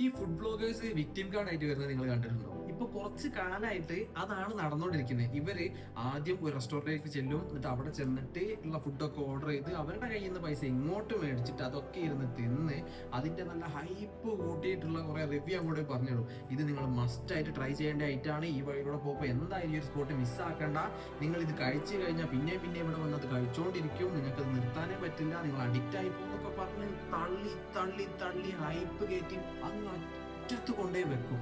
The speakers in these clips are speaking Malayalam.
ഈ ഫുഡ് ബ്ലോഗേഴ്സ് വിക്ടിം കാർഡ് ആയിട്ട് വരുന്നത് നിങ്ങൾ കണ്ടിട്ടുണ്ടോ? ഇപ്പൊ കുറച്ച് കാലമായിട്ട് അതാണ് നടന്നുകൊണ്ടിരിക്കുന്നത് ഇവർ ആദ്യം ഒരു റെസ്റ്റോറന്റിലേക്ക് ചെല്ലും എന്നിട്ട് അവിടെ ചെന്നിട്ട് ഉള്ള ഫുഡൊക്കെ ഓർഡർ ചെയ്ത് അവരുടെ കയ്യിൽ നിന്ന് പൈസ ഇങ്ങോട്ട് മേടിച്ചിട്ട് അതൊക്കെ ഇരുന്ന് തിന്ന് അതിന്റെ നല്ല ഹൈപ്പ് കൂട്ടിയിട്ടുള്ള കുറെ റിവ്യൂ അങ്ങോട്ട് പറഞ്ഞിടും. ഇത് നിങ്ങൾ മസ്റ്റ് ആയിട്ട് ട്രൈ ചെയ്യേണ്ട ആയിട്ടാണ് ഈ വഴിയിലൂടെ പോകുമ്പോൾ എന്തായാലും ഈ ഒരു സ്പോട്ട് മിസ്സാക്കണ്ട നിങ്ങൾ ഇത് കഴിച്ചു കഴിഞ്ഞാൽ പിന്നെ പിന്നെ ഇവിടെ വന്നത് കഴിച്ചുകൊണ്ടിരിക്കും നിങ്ങൾക്ക് അത് നിർത്താനേ പറ്റില്ല. നിങ്ങൾ അഡിക്റ്റ് ആയി പോകുന്നൊക്കെ പറഞ്ഞ് തള്ളി തള്ളി തള്ളി ഹൈപ്പ് കയറ്റി അങ്ങ് അറ്റത്ത് കൊണ്ടേ വെക്കും.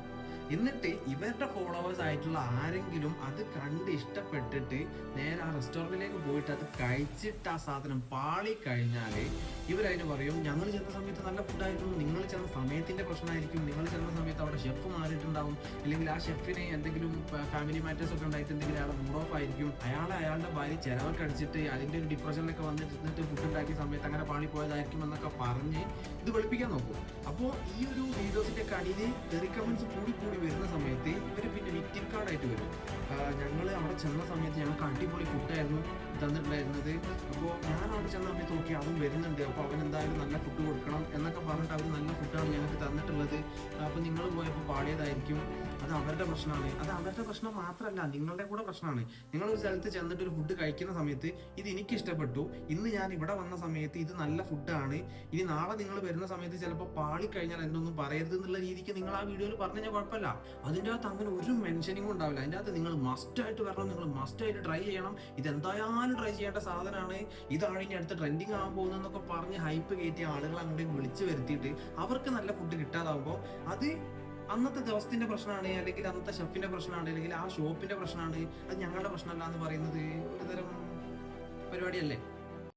എന്നിട്ട് ഇവരുടെ ഫോളോവേഴ്സ് ആയിട്ടുള്ള ആരെങ്കിലും അത് കണ്ട് ഇഷ്ടപ്പെട്ടിട്ട് നേരെ ആ റെസ്റ്റോറന്റിലേക്ക് പോയിട്ട് അത് കഴിച്ചിട്ട് ആ സാധനം പാളി കഴിഞ്ഞാൽ ഇവരതിന് പറയും ഞങ്ങൾ ചെന്ന സമയത്ത് നല്ല ഫുഡായിരുന്നു നിങ്ങൾ ചെന്ന സമയത്തിന്റെ പ്രശ്നമായിരിക്കും. നിങ്ങൾ ചെന്ന സമയത്ത് അവിടെ ഷെഫ് മാറിയിട്ടുണ്ടാവും. അല്ലെങ്കിൽ ആ ഷെഫിനെ എന്തെങ്കിലും ഫാമിലി മാറ്റേഴ്സ് ഒക്കെ ഉണ്ടായിട്ടുണ്ടെങ്കിൽ അയാളെ മൂഡ് ഓഫ് ആയിരിക്കും. അയാളെ അയാളുടെ ഭാര്യ ചിലവൊക്കെ അടിച്ചിട്ട് അതിന്റെ ഒരു ഡിപ്രഷനിലൊക്കെ വന്നിട്ട് ഫുഡ് ഉണ്ടാക്കിയ സമയത്ത് അങ്ങനെ പാളി പോയതായിരിക്കും എന്നൊക്കെ പറഞ്ഞ് ഇത് വെളുപ്പിക്കാൻ നോക്കും. അപ്പോൾ ഈ ഒരു വീഡിയോസിന്റെ കടിയിൽ റിക്കമെൻസ് കൂടി കൂടി വരുന്ന സമയത്ത് ഇവർ പിന്നെ വിറ്റിംഗ് കാർഡായിട്ട് വരും ഞങ്ങൾ അവിടെ ചെന്ന സമയത്ത് ഞങ്ങൾക്ക് അടിപൊളി ഫുഡായിരുന്നു തന്നിട്ടുണ്ടായിരുന്നത്. അപ്പോൾ ഞാൻ അവിടെ ചെന്ന സമയത്ത് നോക്കി അവൻ വരുന്നുണ്ട്. അപ്പോൾ അവൻ എന്തായാലും നല്ല ഫുഡ് കൊടുക്കണം എന്നൊക്കെ പറഞ്ഞിട്ട് അവർ നല്ല ഫുഡാണ് ഞങ്ങൾക്ക് തന്നിട്ടുള്ളത്. അപ്പോൾ നിങ്ങൾ പോയപ്പോൾ പാടിയതായിരിക്കും. അത് അവരുടെ പ്രശ്നമാണ്. അത് അവരുടെ പ്രശ്നം മാത്രമല്ല നിങ്ങളുടെ കൂടെ പ്രശ്നമാണ്. നിങ്ങൾ ഒരു സ്ഥലത്ത് ചെന്നിട്ട് ഒരു ഫുഡ് കഴിക്കുന്ന സമയത്ത് ഇത് എനിക്ക് ഇഷ്ടപ്പെട്ടു. ഇന്ന് ഞാൻ ഇവിടെ വന്ന സമയത്ത് ഇത് നല്ല ഫുഡാണ് ഇനി നാളെ നിങ്ങൾ വരുന്ന സമയത്ത് ചിലപ്പോൾ പാളി കഴിഞ്ഞാൽ എന്നൊന്നും പറയരുത് എന്നുള്ള രീതിക്ക് നിങ്ങൾ ആ വീഡിയോയിൽ പറഞ്ഞു കഴിഞ്ഞാൽ കുഴപ്പമില്ല. അതിന്റെ അകത്ത് അങ്ങനെ ഒരു മെൻഷനിങ്ങും ഉണ്ടാവില്ല. അതിന്റെ അകത്ത് നിങ്ങൾ മസ്റ്റായിട്ട് വരണം. നിങ്ങൾ മസ്റ്റായിട്ട് ട്രൈ ചെയ്യണം. ഇത് എന്തായാലും ട്രൈ ചെയ്യേണ്ട സാധനമാണ് ഇതാണ് ഇനി അടുത്ത ട്രെൻഡിങ് ആകാൻ പോകുന്നതെന്നൊക്കെ പറഞ്ഞ് ഹൈപ്പ് കയറ്റിയ ആളുകൾ അങ്ങോട്ട് വിളിച്ചു വരുത്തിയിട്ട് അവർക്ക് നല്ല ഫുഡ് കിട്ടാതാവുമ്പോൾ അത് അന്നത്തെ ദിവസത്തിന്റെ പ്രശ്നമാണ് അല്ലെങ്കിൽ അന്നത്തെ ഷെഫിന്റെ പ്രശ്നമാണ് അല്ലെങ്കിൽ ആ ഷോപ്പിന്റെ പ്രശ്നമാണ്. അത് ഞങ്ങളുടെ പ്രശ്നമല്ല എന്ന് പറയുന്നത് ഒരുതരം പരിപാടിയല്ലേ?